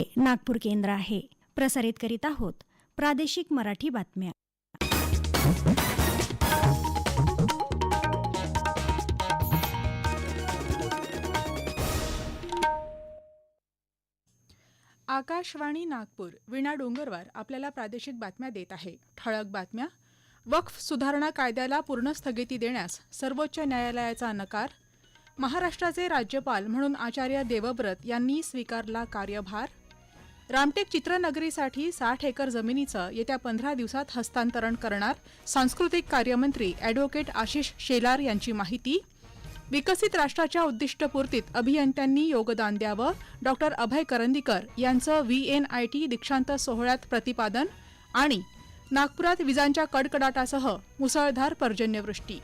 हे नागपूर केंद्र आहे. प्रसारित करीत आहोत प्रादेशिक मराठी बातम्या. आकाशवाणी नागपूर विणा डोंगरवार आपल्याला प्रादेशिक बातम्या देत आहे. ठळक बातम्या. वक्फ सुधारणा कायद्याला पूर्ण स्थगिती देण्यास सर्वोच्च न्यायालयाचा नकार. महाराष्ट्राचे राज्यपाल म्हणून आचार्य देवव्रत यांनी स्वीकारला कार्यभार. रामटेक चित्रनगरीसाठी साठ एकर जमिनीचं येत्या पंधरा दिवसात हस्तांतरण करणार सांस्कृतिक कार्यमंत्री अॅडव्होकेट आशिष शेलार यांची माहिती. विकसित राष्ट्राच्या उद्दिष्टपूर्तीत अभियंत्यांनी योगदान द्यावं. डॉक्टर अभय करंदीकर यांचं व्ही एन आय टी दीक्षांत सोहळ्यात प्रतिपादन आणि नागपुरात विजांच्या कडकडाटासह मुसळधार पर्जन्यवृष्टी.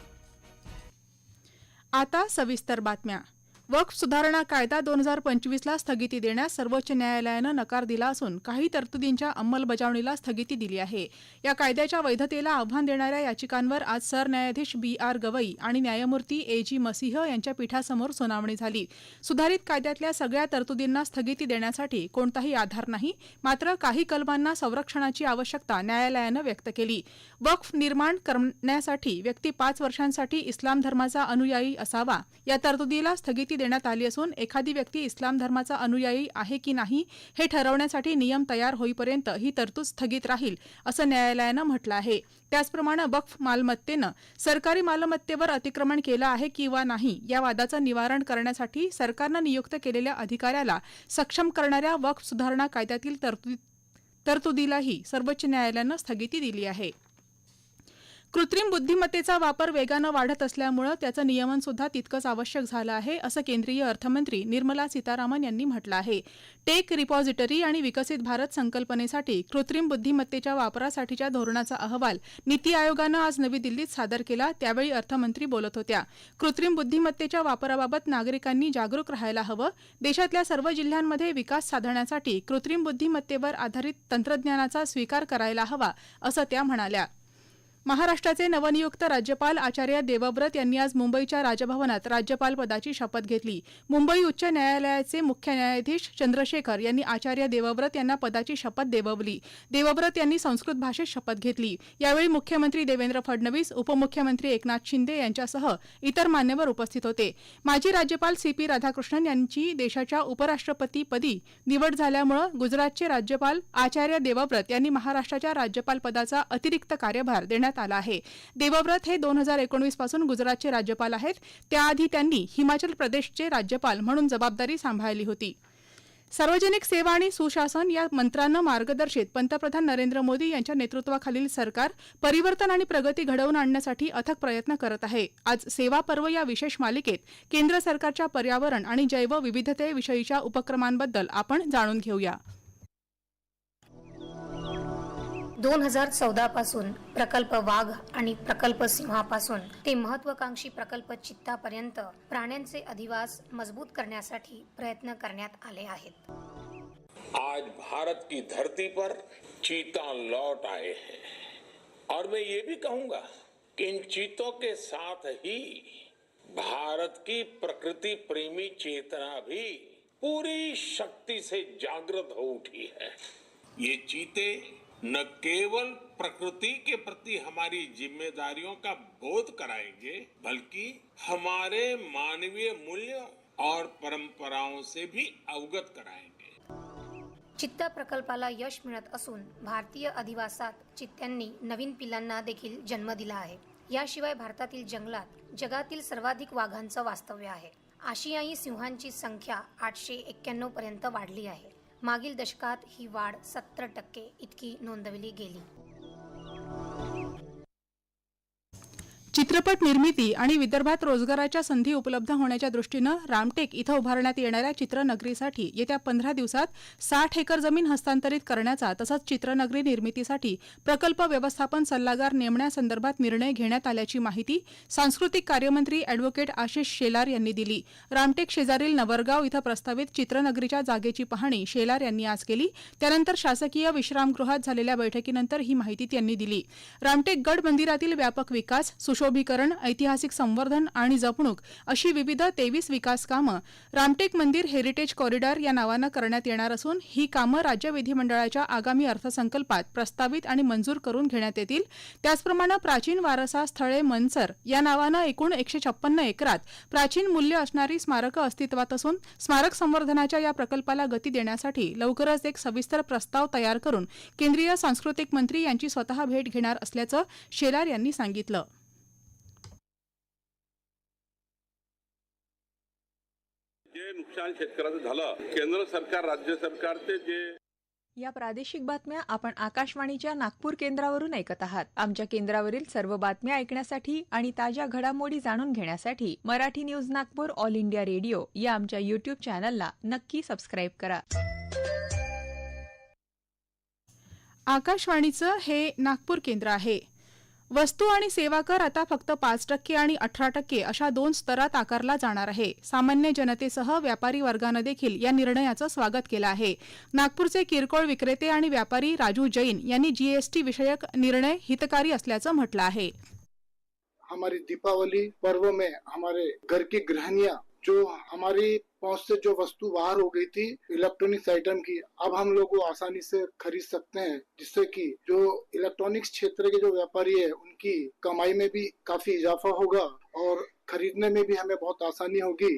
आता सविस्तर बातम्या. वक्फ सुधारणा कायदा दोन हजार पंचवीसला स्थगिती देण्यास सर्वोच्च न्यायालयानं नकार दिला असून काही तरतुदींच्या अंमलबजावणीला स्थगिती दिली आहे. या कायद्याच्या वैधतेला आव्हान देणाऱ्या याचिकांवर आज सरन्यायाधीश बी आर गवई आणि न्यायमूर्ती ए जी मसिह यांच्या पीठासमोर सुनावणी झाली. सुधारित कायद्यातल्या सगळ्या तरतुदींना स्थगिती देण्यासाठी कोणताही आधार नाही मात्र काही कलमांना संरक्षणाची आवश्यकता न्यायालयानं व्यक्त केली. वक्फ निर्माण करण्यासाठी व्यक्ती पाच वर्षांसाठी इस्लाम धर्माचा अनुयायी असावा या तरतुदीला स्थगिती देण्यात आली असून एखादी व्यक्ती इस्लाम धर्माचा अनुयायी आहे की नाही हे ठरवण्यासाठी नियम तयार होईपर्यंत ही तरतूद स्थगित राहील असं न्यायालयानं म्हटलं आहे. त्याचप्रमाणे वक्फ मालमत्तेनं सरकारी मालमत्तेवर अतिक्रमण केलं आहे किंवा नाही या वादाचं निवारण करण्यासाठी सरकारनं नियुक्त केलेल्या अधिकाऱ्याला सक्षम करणाऱ्या वक्फ सुधारणा कायद्यातील तरतुदीलाही सर्वोच्च न्यायालयानं स्थगिती दिली आहे. कृत्रिम बुद्धिमत्तेचा वापर वेगानं वाढत असल्यामुळं त्याचं नियमन सुद्धा तितकंच आवश्यक झालं आहे असं केंद्रीय अर्थमंत्री निर्मला सीतारामन यांनी म्हटलं आहे. टेक रिपॉझिटरी आणि विकसित भारत संकल्पनेसाठी कृत्रिम बुद्धिमत्तेच्या वापरासाठीच्या धोरणाचा अहवाल नीती आयोगानं आज नवी दिल्लीत सादर केला त्यावेळी अर्थमंत्री बोलत होत्या. कृत्रिम बुद्धिमत्तेच्या वापराबाबत नागरिकांनी जागरूक राहायला हवं. देशातल्या सर्व जिल्ह्यांमध्ये विकास साधण्यासाठी कृत्रिम बुद्धिमत्तेवर आधारित तंत्रज्ञानाचा स्वीकार करायला हवा असं त्या म्हणाल्या. महाराष्ट्राचे नवनियुक्त राज्यपाल आचार्य देवव्रत यांनी आज मुंबईच्या राजभवनात राज्यपाल पदाची शपथ घेतली. मुंबई उच्च न्यायालयाचे मुख्य न्यायाधीश चंद्रशेखर यांनी आचार्य देवव्रत यांना पदाची शपथ देववली. देवव्रत यांनी संस्कृत भाषेत शपथ घेतली. यावेळी मुख्यमंत्री देवेंद्र फडणवीस उपमुख्यमंत्री एकनाथ शिंदे यांच्यासह इतर मान्यवर उपस्थित होते. माजी राज्यपाल सी पी राधाकृष्णन यांची देशाच्या उपराष्ट्रपतीपदी निवड झाल्यामुळे गुजरातचे राज्यपाल आचार्य देवव्रत यांनी महाराष्ट्राच्या राज्यपाल पदाचा अतिरिक्त कार्यभार देण्यात आला आहे. देवव्रत हे दोन हजार एकोणवीसपासून गुजरातचे राज्यपाल आहेत. त्याआधी त्यांनी हिमाचल प्रदेशचे राज्यपाल म्हणून जबाबदारी सांभाळली होती. सार्वजनिक सेवा आणि सुशासन या मंत्रानं मार्गदर्शित पंतप्रधान नरेंद्र मोदी यांच्या नेतृत्वाखालील सरकार परिवर्तन आणि प्रगती घडवून आणण्यासाठी अथक प्रयत्न करत आहे. आज सेवा पर्व या विशेष मालिकेत केंद्र सरकारच्या पर्यावरण आणि जैवविविधतेविषयीच्या उपक्रमांबद्दल आपण जाणून घेऊया. दोन हजार चौदा पासून प्रकल्प वाघ आणि प्रकल्प सिंहापासून ते महत्वाकांक्षी प्रकल्प चित्तापर्यंत प्राण्यांचे अधिवास मजबूत करण्यासाठी प्रयत्न करण्यात आले आहेत. आज भारत की धरती पर चीता लौट आए हैं। और मैं ये भी कहूंगा कि इन चीतों के साथ ही भारत की प्रकृति प्रेमी चेतना भी पूरी शक्ति से जागृत हो उठी है। ये चीते न केवल प्रकृति के प्रति हमारी जिम्मेदारियों का बोध कराएंगे बल्कि हमारे मानवीय मूल्यों और परंपराओं से भी अवगत कराएंगे। चित्ता प्रकल्पाला यश मिळत असून भारतीय अधिवासात चित्त्यांनी नवीन पिलांना देखील जन्म दिला आहे. याशिवाय भारतातील जंगलात जगातील सर्वाधिक वाघांचं वास्तव्य आहे. आशियाई सिंहांची संख्या आठशे एक्क्याण्णव पर्यंत वाढली आहे. मागील दशकात ही वाढ सत्तर टक्के इतकी नोंदवली गेली. चित्रपट निर्मिती आणि विदर्भात रोजगाराच्या संधी उपलब्ध होण्याच्या दृष्टीनं रामटेक इथं उभारण्यात येणाऱ्या चित्रनगरीसाठी येत्या पंधरा दिवसात साठ एकर जमीन हस्तांतरित करण्याचा तसंच चित्रनगरी निर्मितीसाठी प्रकल्प व्यवस्थापन सल्लागार नेमण्यासंदर्भात निर्णय घेण्यात आल्याची माहिती सांस्कृतिक कार्यमंत्री अॅडव्होकेट आशिष शेलार यांनी दिली. रामटेक शेजारील नवरगाव इथं प्रस्तावित चित्रनगरीच्या जागेची पाहणी शेलार यांनी आज केली. त्यानंतर शासकीय विश्रामगृहात झालेल्या बैठकीनंतर ही माहिती त्यांनी दिली. रामटेक गड मंदिरातील व्यापक विकास सुशोभीकरण आधुनिकीकरण ऐतिहासिक संवर्धन आणि जपणूक अशी विविध तेवीस विकास कामं रामटेक मंदिर हेरिटेज कॉरिडॉर या नावानं करण्यात येणार असून ही कामं राज्य विधिमंडळाच्या आगामी अर्थसंकल्पात प्रस्तावित आणि मंजूर करून घेण्यात येतील. त्याचप्रमाणे प्राचीन वारसा स्थळे मनसर या नावानं एकूण एकशे छप्पन्न एकरात प्राचीन मूल्य असणारी स्मारकं अस्तित्वात असून स्मारक संवर्धनाच्या या प्रकल्पाला गती देण्यासाठी लवकरच एक सविस्तर प्रस्ताव तयार करून केंद्रीय सांस्कृतिक मंत्री यांची स्वतः भेट घेणार असल्याचं शेलार यांनी सांगितलं. जे नुकसान शेतकऱ्याचं झालं केंद्र सरकार राज्य सरकारचे जे या प्रादेशिक बातम्या आपण आकाशवाणीच्या नागपूर केंद्रावरून ऐकत आहात. आमच्या केंद्रावरील सर्व बातम्या ऐकण्यासाठी आणि ताज्या घडामोडी जाणून घेण्यासाठी Marathi news Nagpur all India radio या आमच्या यूट्यूब चॅनलला नक्की सबस्क्राईब करा. आकाशवाणीचं हे नागपूर केंद्र आहे. वस्तू आणि सेवा कर आता फक्त पाच टक्के आणि अठरा टक्के अशा दोन स्तरात आकारला जाणार आहे. सामान्य जनतेसह व्यापारी वर्गानं देखील या निर्णयाचं स्वागत केलं आहे. नागपूरचे किरकोळ विक्रेते आणि व्यापारी राजू जैन यांनी जीएसटी विषयक निर्णय हितकारी असल्याचं म्हटलं आहे. हमारी दीपावली पर्व में हमारे घर की गृहणिया जो हमारी पहुँच से जो वस्तु बाहर हो गई थी इलेक्ट्रॉनिक्स आइटम की, अब हम लोग वो आसानी से खरीद सकते हैं, जिससे कि जो इलेक्ट्रॉनिक्स क्षेत्र के जो व्यापारी है, उनकी कमाई में भी काफ़ी इजाफा होगा और खरीदने में भी हमें बहुत आसानी होगी।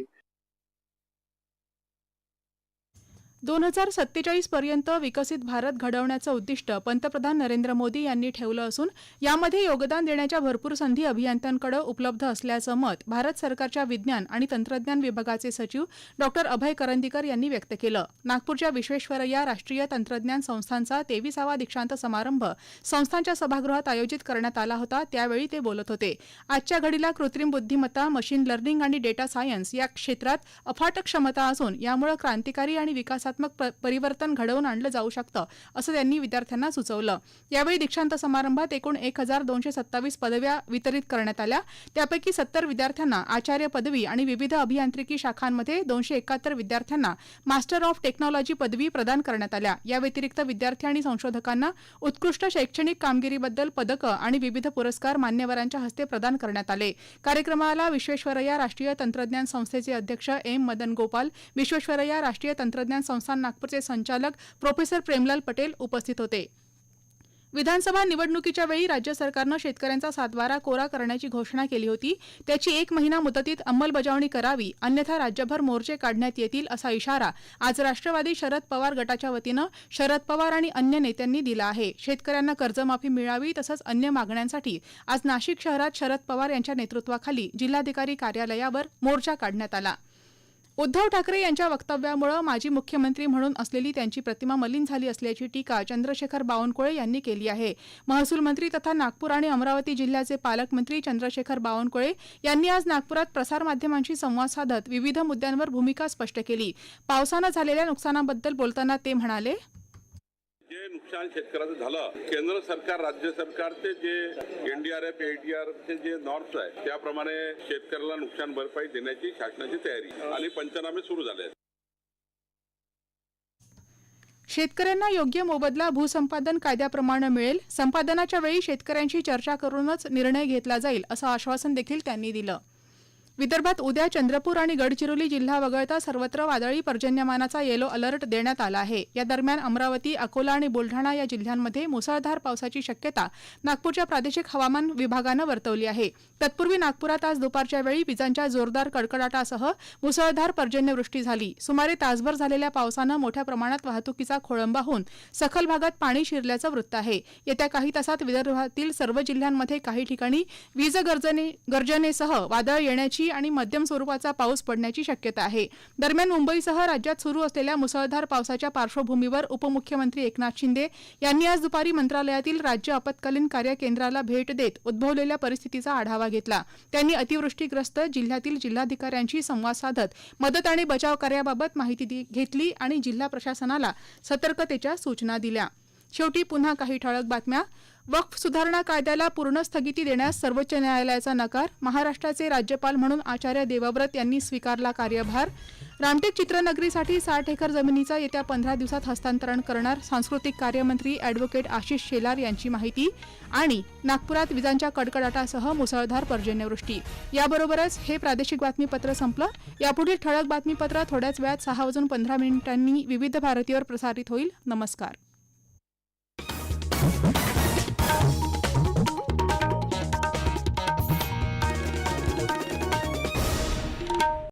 दोन हजार सत्तेचाळीस पर्यंत विकसित भारत घडवण्याचं उद्दिष्ट पंतप्रधान नरेंद्र मोदी यांनी ठेवलं असून यामध्ये योगदान देण्याच्या भरपूर संधी अभियंत्यांकडे उपलब्ध असल्याचं मत भारत सरकारच्या विज्ञान आणि तंत्रज्ञान विभागाचे सचिव डॉक्टर अभय करंदीकर यांनी व्यक्त केलं. नागपूरच्या विश्वेश्वरय्या राष्ट्रीय तंत्रज्ञान संस्थांचा तेविसावा दीक्षांत समारंभ संस्थांच्या सभागृहात आयोजित करण्यात आला होता त्यावेळी ते बोलत होते. आजच्या घडीला कृत्रिम बुद्धिमत्ता मशीन लर्निंग आणि डेटा सायन्स या क्षेत्रात अफाट क्षमता असून यामुळे क्रांतिकारी आणि विकास विकासात्मक परिवर्तन घडवून आणलं जाऊ शकतं असं त्यांनी विद्यार्थ्यांना सुचवलं. यावेळी दीक्षांत समारंभात एकूण एक हजार दोनशे सत्तावीस पदव्या वितरित करण्यात आल्या. त्यापैकी सत्तर विद्यार्थ्यांना आचार्य पदवी आणि विविध अभियांत्रिकी शाखांमध्ये दोनशे एकाहत्तर विद्यार्थ्यांना मास्टर ऑफ टेक्नॉलॉजी पदवी प्रदान करण्यात आल्या. या व्यतिरिक्त विद्यार्थी आणि संशोधकांना उत्कृष्ट शैक्षणिक कामगिरीबद्दल पदकं आणि विविध पुरस्कार मान्यवरांच्या हस्ते प्रदान करण्यात आले. कार्यक्रमाला विश्वेश्वरय्या राष्ट्रीय तंत्रज्ञान संस्थेचे अध्यक्ष एम मदन गोपाल विश्वेश्वरय्या राष्ट्रीय तंत्रज्ञान संस्थान नागपूरचे संचालक प्रोफेसर प्रेमलाल पटेल उपस्थित होते. विधानसभा निवडणुकीच्या वेळी राज्य सरकारनं शेतकऱ्यांचा सातबारा कोरा करण्याची घोषणा केली होती. त्याची एक महिना मुदतीत अंमलबजावणी करावी अन्यथा राज्यभर मोर्चे काढण्यात येतील असा इशारा आज राष्ट्रवादी शरद पवार गटाच्या वतीनं शरद पवार आणि अन्य नेत्यांनी दिला आहे. शेतकऱ्यांना कर्जमाफी मिळावी तसंच अन्य मागण्यांसाठी आज नाशिक शहरात शरद पवार यांच्या नेतृत्वाखाली जिल्हाधिकारी कार्यालयावर मोर्चा काढण्यात आला. उद्धव ठाकरे यांच्या वक्तव्यामुळे माजी मुख्यमंत्री म्हणून असलेली त्यांची प्रतिमा मलिन झाली असल्याची टीका चंद्रशेखर बावनकुळे यांनी केली आहे. महसूल मंत्री तथा नागपूर आणि अमरावती जिल्ह्याचे पालकमंत्री चंद्रशेखर बावनकुळे यांनी आज नागपुरात प्रसारमाध्यमांशी संवाद साधत विविध मुद्द्यांवर भूमिका स्पष्ट केली. पावसानं झालेल्या नुकसानाबद्दल बोलताना ते म्हणाले जे नुकसान शेतकऱ्याचं झालं केंद्र सरकार राज्य सरकारचे जे एनडीआरएफ एटीआरचे जे नॉर्म्स आहे त्याप्रमाणे शेतकऱ्याला नुकसान भरपाई देण्याची शासनाची तयारी आणि पंचनामे सुरू झाले आहेत. शेतकऱ्यांना योग्य मोबदला भूसंपादन कायद्याप्रमाणे मिळेल. संपादनाच्या वेळी शेतकऱ्यांशी चर्चा करूनच निर्णय घेतला जाईल असं आश्वासन देखील त्यांनी दिलं. विदर्भात उद्या चंद्रपूर आणि गडचिरोली जिल्हा वगळता सर्वत्र वादळी पर्जन्यमानाचा येलो अलर्ट देण्यात आला आहे. या दरम्यान अमरावती अकोला आणि बुलढाणा या जिल्ह्यांमध्ये मुसळधार पावसाची शक्यता नागपूरच्या प्रादेशिक हवामान विभागानं वर्तवली आहे. तत्पूर्वी नागपुरात आज दुपारच्या वेळी विजांच्या जोरदार कडकडाटासह मुसळधार पर्जन्यवृष्टी झाली. सुमारे तासभर झालेल्या पावसानं मोठ्या प्रमाणात वाहतुकीचा खोळंबा होऊन सखल भागात पाणी शिरल्याचं वृत्त आहे. येत्या काही तासात विदर्भातील सर्व जिल्ह्यांमध्ये काही ठिकाणी वीज गर्जने गर्जनेसह वादळ येण्याची आणि मध्यम स्वरूपाचा पाऊस पडण्याची शक्यता आहे. दरम्यान मुंबईसह राज्यात सुरू असलेल्या मुसळधार पावसाच्या पार्श्वभूमीवर उपमुख्यमंत्री एकनाथ शिंदे यांनी आज दुपारी मंत्रालयातील राज्य आपत्कालीन कार्य केंद्राला भेट देत उद्भवलेल्या परिस्थितीचा आढावा घेतला. त्यांनी अतिवृष्टीग्रस्त जिल्ह्यातील जिल्हाधिकाऱ्यांशी संवाद साधत मदत आणि बचाव कार्याबाबत माहिती घेतली आणि जिल्हा प्रशासनाला सतर्कतेच्या सूचना दिल्या. शेवटी पुन्हा काही ठळक बातम्या. वक्फ सुधारणा कायद्याला पूर्ण स्थगिती देण्यास सर्वोच्च न्यायालयाचा नकार महाराष्ट्राचे राज्यपाल म्हणून आचार्य देवव्रत यांनी स्वीकारला कार्यभार. रामटेक चित्रनगरीसाठी साठ एकर जमिनीचा येत्या पंधरा दिवसात हस्तांतरण करणार सांस्कृतिक कार्यमंत्री अॅडव्होकेट आशिष शेलार यांची माहिती आणि नागपुरात विजांच्या कडकडाटासह मुसळधार पर्जन्यवृष्टी. याबरोबरच हे प्रादेशिक बातमीपत्र संपलं. यापुढील ठळक बातमीपत्र थोड्याच वेळात सहा वाजून पंधरा मिनिटांनी विविध भारतीवर प्रसारित होईल. नमस्कार.